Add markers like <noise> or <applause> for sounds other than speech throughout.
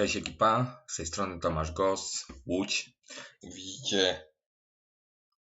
Cześć ekipa, z tej strony Tomasz Gos, Łódź. Widzicie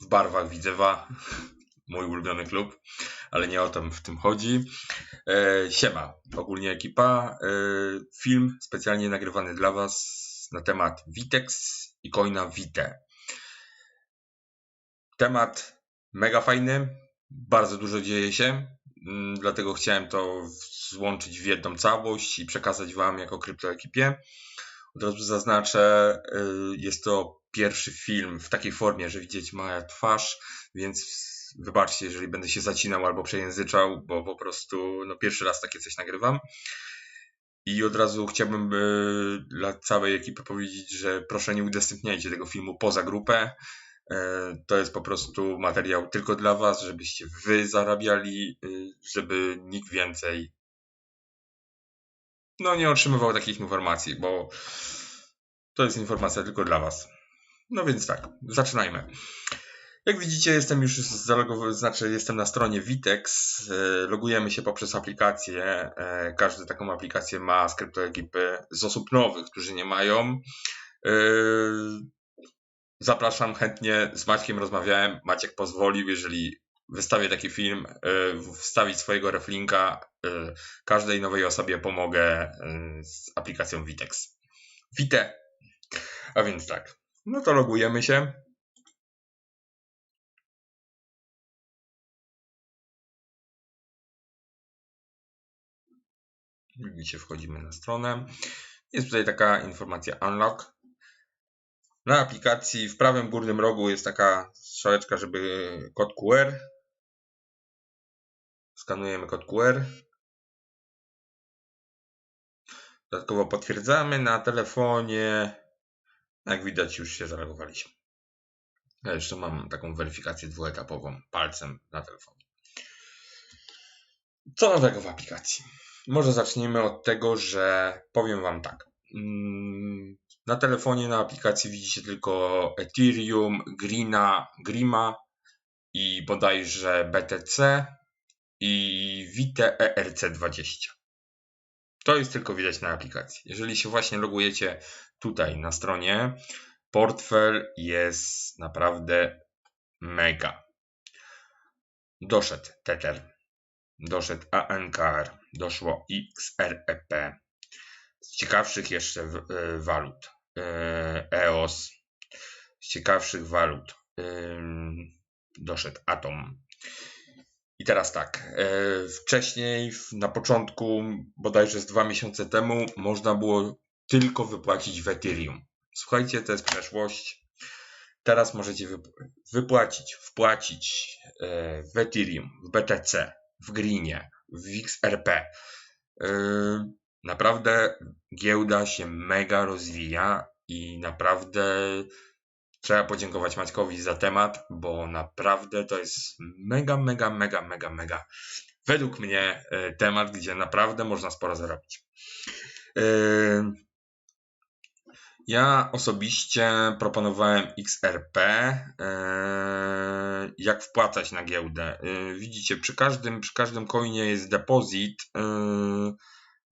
w barwach Widzewa, <laughs> mój ulubiony klub, ale nie o to w tym chodzi. E, siema, ogólnie ekipa. E, film specjalnie nagrywany dla Was na temat Vitex i coina Vite. Temat mega fajny, bardzo dużo dzieje się, dlatego chciałem to złączyć w jedną całość i przekazać Wam jako kryptoekipie. Od razu zaznaczę, y, jest to pierwszy film w takiej formie, że widzieć moja twarz, więc wybaczcie, jeżeli będę się zacinał albo przejęzyczał, bo po prostu no, pierwszy raz takie coś nagrywam. I od razu chciałbym y, dla całej ekipy powiedzieć, że proszę nie udostępniajcie tego filmu poza grupę. Y, to jest po prostu materiał tylko dla Was, żebyście Wy zarabiali, żeby nikt więcej no nie otrzymywał takich informacji, bo to jest informacja tylko dla Was. No więc tak, zaczynajmy. Jak widzicie, jestem już zalogowany, znaczy jestem na stronie Vitex. E, logujemy się poprzez aplikację. E, każdy taką aplikację ma z kryptoekipy z osób nowych, którzy nie mają. Zapraszam chętnie, z Maćkiem rozmawiałem. Maciek pozwolił, jeżeli wystawię taki film, y, wstawić swojego reflinka. Y, każdej nowej osobie pomogę y, z aplikacją Vitex. Vite. A więc tak. No to logujemy się. Widzicie, wchodzimy na stronę. Jest tutaj taka informacja unlock. Na aplikacji w prawym górnym rogu jest taka strzałeczka, żeby kod QR Skanujemy kod QR. Dodatkowo potwierdzamy na telefonie. Jak widać, już się zalogowaliśmy. Ja jeszcze mam taką weryfikację dwuetapową palcem na telefonie. Co nowego w aplikacji? Może zaczniemy od tego, że powiem Wam tak. Na telefonie, na aplikacji widzicie tylko Ethereum, Greena, Grima i bodajże BTC i Vite ERC20. To jest tylko widać na aplikacji. Jeżeli się właśnie logujecie tutaj na stronie, portfel jest naprawdę mega. Doszedł Tether, doszedł ANKR, doszło XREP. Z ciekawszych jeszcze e, walut EOS, e z ciekawszych walut doszedł Atom, i teraz tak, e, wcześniej, na początku, bodajże z dwa miesiące temu, można było tylko wypłacić w Ethereum. Słuchajcie, to jest przeszłość. Teraz możecie wypłacić, wpłacić e, w Ethereum, w BTC, w Greenie, w XRP. Naprawdę giełda się mega rozwija i naprawdę Trzeba podziękować Maćkowi za temat, bo naprawdę to jest mega, mega, mega, mega, mega. Według mnie e, temat, gdzie naprawdę można sporo zarobić. E, ja osobiście proponowałem XRP, e, jak wpłacać na giełdę. Widzicie, przy każdym, przy każdym coinie jest depozyt.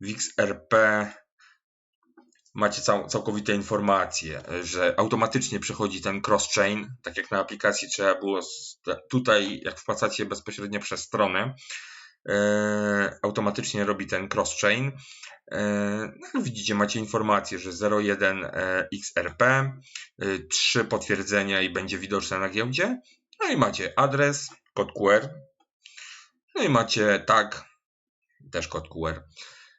W XRP macie cał, całkowite informacje, że automatycznie przechodzi ten cross-chain, tak jak na aplikacji trzeba było tutaj, jak wpłacacie bezpośrednio przez stronę, e, automatycznie robi ten cross-chain. E, no, widzicie, macie informację, że 01 e, XRP, e, 3 potwierdzenia i będzie widoczne na giełdzie. No i macie adres, kod QR, no i macie tag, też kod QR.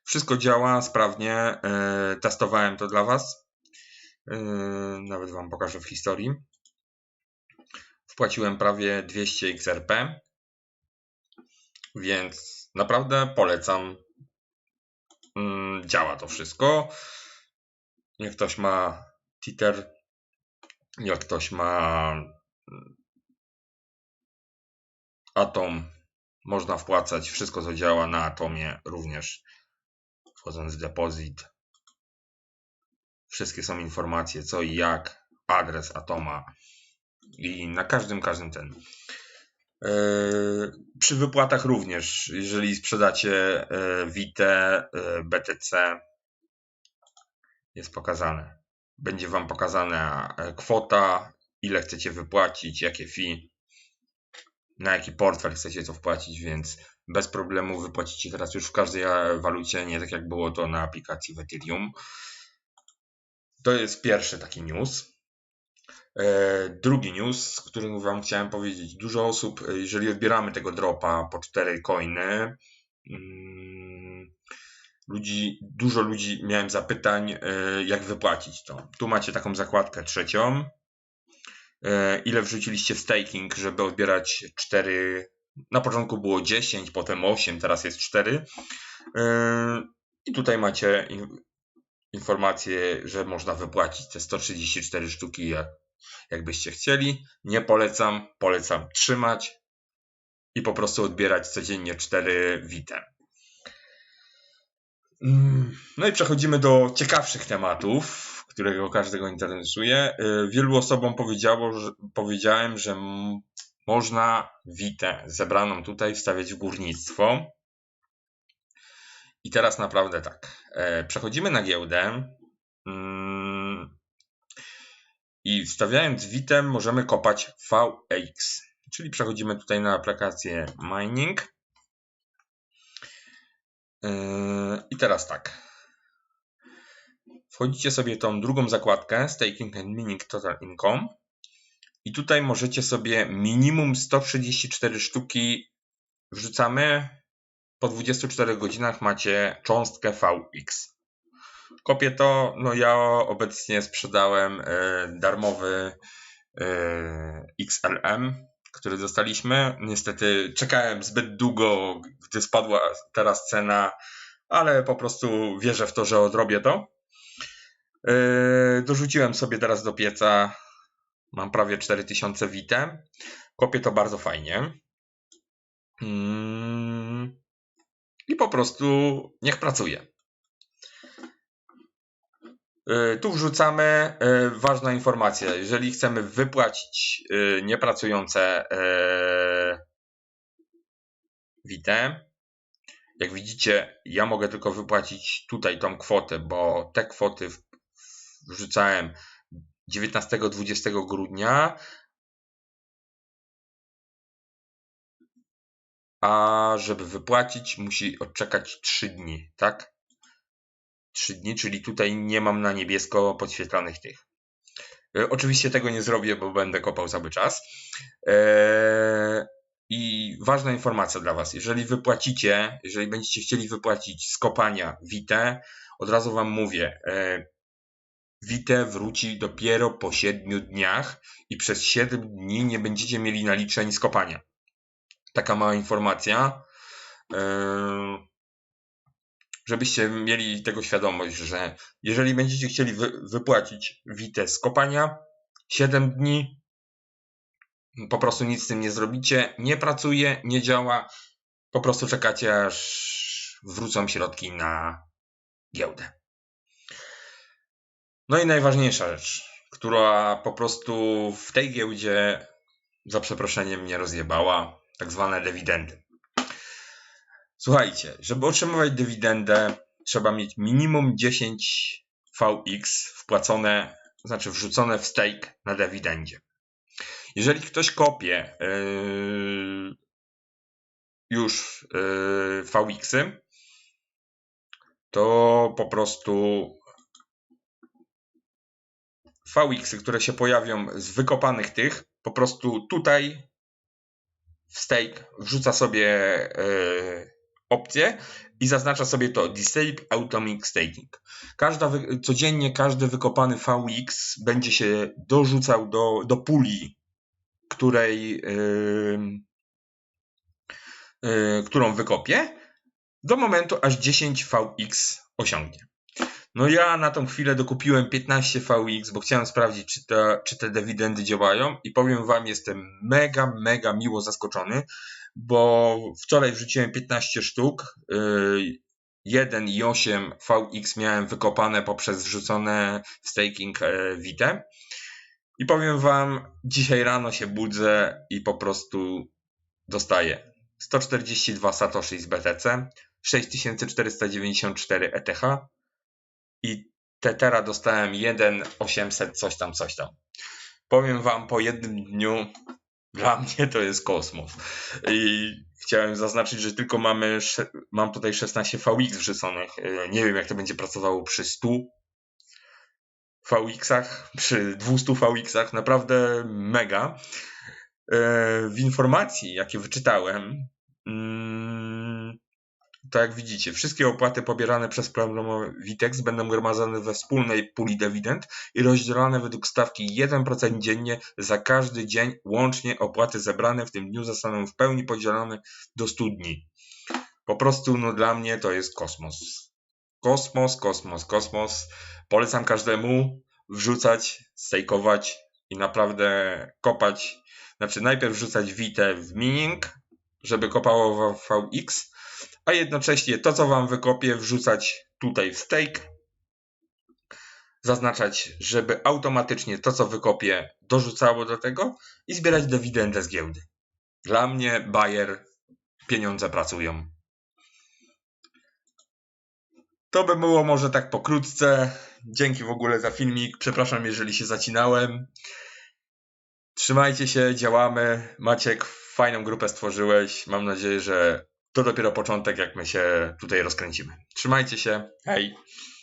Wszystko działa sprawnie. E, testowałem to dla Was. E, nawet Wam pokażę w historii. Wpłaciłem prawie 200 XRP, więc naprawdę polecam. Mm, działa to wszystko. Jak ktoś ma Titer, jak ktoś ma mm, Atom, można wpłacać. Wszystko co działa na Atomie również wchodząc w depozyt. Wszystkie są informacje co i jak, adres Atoma i na każdym, każdym ten. E, przy wypłatach również, jeżeli sprzedacie e, Vite, e, BTC, jest pokazane. Będzie Wam pokazana e, kwota, ile chcecie wypłacić, jakie fee, na jaki portfel chcecie to wpłacić, więc bez problemu wypłacicie teraz już w każdej e, walucie, nie tak jak było to na aplikacji w Ethereum. To jest pierwszy taki news. E, drugi news, który Wam chciałem powiedzieć. Dużo osób, jeżeli odbieramy tego dropa po 4 coiny, mm, ludzi, dużo ludzi miałem zapytań, jak wypłacić to. Tu macie taką zakładkę trzecią. E, ile wrzuciliście w staking, żeby odbierać 4. Na początku było 10, potem 8, teraz jest 4. E, I tutaj macie informację, że można wypłacić te 134 sztuki, jak, jakbyście chcieli. Nie polecam, polecam trzymać i po prostu odbierać codziennie 4 witem. Mm, no i przechodzimy do ciekawszych tematów którego każdego interesuje. Y, wielu osobom powiedziało, że, powiedziałem, że można witę zebraną tutaj wstawiać w górnictwo. I teraz naprawdę tak. E, przechodzimy na giełdę. Mm, I wstawiając witem możemy kopać VX. Czyli przechodzimy tutaj na aplikację mining. E, I teraz tak. Wchodzicie sobie tą drugą zakładkę Staking and Mining Total Income i tutaj możecie sobie minimum 134 sztuki wrzucamy. Po 24 godzinach macie cząstkę VX. Kopię to, no ja obecnie sprzedałem y, darmowy y, XLM, który dostaliśmy. Niestety czekałem zbyt długo, gdy spadła teraz cena, ale po prostu wierzę w to, że odrobię to. Yy, dorzuciłem sobie teraz do pieca. Mam prawie 4000 witem. Kopię to bardzo fajnie. Yy, I po prostu niech pracuje. Yy, tu wrzucamy ważna informacja. Jeżeli chcemy wypłacić niepracujące witem, jak widzicie, ja mogę tylko wypłacić tutaj tą kwotę, bo te kwoty wrzucałem 19-20 grudnia. A żeby wypłacić, musi odczekać 3 dni, tak? 3 dni, czyli tutaj nie mam na niebiesko podświetlanych tych. E, oczywiście tego nie zrobię, bo będę kopał cały czas. Eee, I ważna informacja dla Was. Jeżeli wypłacicie, jeżeli będziecie chcieli wypłacić z kopania WITE, od razu Wam mówię, e, Wite wróci dopiero po 7 dniach i przez 7 dni nie będziecie mieli naliczeń z kopania. Taka mała informacja. Żebyście mieli tego świadomość, że jeżeli będziecie chcieli wypłacić wite z kopania 7 dni, po prostu nic z tym nie zrobicie, nie pracuje, nie działa, po prostu czekacie aż wrócą środki na giełdę. No i najważniejsza rzecz, która po prostu w tej giełdzie za przeproszeniem mnie rozjebała, tak zwane dywidendy. Słuchajcie, żeby otrzymywać dywidendę, trzeba mieć minimum 10 VX wpłacone, znaczy wrzucone w stake na dywidendzie. Jeżeli ktoś kopie yy, już yy, to po prostu VX, które się pojawią z wykopanych tych, po prostu tutaj w stake wrzuca sobie yy, opcję i zaznacza sobie to Disable Atomic Staking. Każda, codziennie każdy wykopany VX będzie się dorzucał do, do puli, której, yy, yy, którą wykopię, do momentu aż 10 VX osiągnie. No ja na tą chwilę dokupiłem 15 VX, bo chciałem sprawdzić, czy te, czy te dywidendy działają i powiem wam, jestem mega, mega miło zaskoczony, bo wczoraj wrzuciłem 15 sztuk, yy, 1,8 VX miałem wykopane poprzez wrzucone staking yy, Vite. I powiem wam, dzisiaj rano się budzę i po prostu dostaję 142 Satoshi z BTC, 6494 ETH, i Tetera dostałem 1,800 coś tam, coś tam. Powiem wam po jednym dniu, dla <laughs> mnie to jest kosmos. I chciałem zaznaczyć, że tylko mamy, mam tutaj 16 VX wrzuconych. E, Nie wiem jak to będzie pracowało przy 100 VX-ach, przy 200 VX-ach, naprawdę mega. E, W informacji, jakie wyczytałem, to jak widzicie, wszystkie opłaty pobierane przez programowy Vitex będą gromadzone we wspólnej puli dywidend i rozdzielane według stawki 1% dziennie za każdy dzień, łącznie opłaty zebrane w tym dniu zostaną w pełni podzielone do 100 dni. Po prostu no, dla mnie to jest kosmos. Kosmos, kosmos, kosmos. Polecam każdemu wrzucać, stejkować i naprawdę kopać. Znaczy najpierw wrzucać Vite w mining, żeby kopało w VX, a jednocześnie to, co wam wykopię, wrzucać tutaj w stake. Zaznaczać, żeby automatycznie to, co wykopię, dorzucało do tego i zbierać dywidendę z giełdy. Dla mnie, Bayer, pieniądze pracują. To by było może tak pokrótce. Dzięki w ogóle za filmik. Przepraszam, jeżeli się zacinałem. Trzymajcie się, działamy. Maciek, fajną grupę stworzyłeś. Mam nadzieję, że to dopiero początek, jak my się tutaj rozkręcimy. Trzymajcie się. Hej.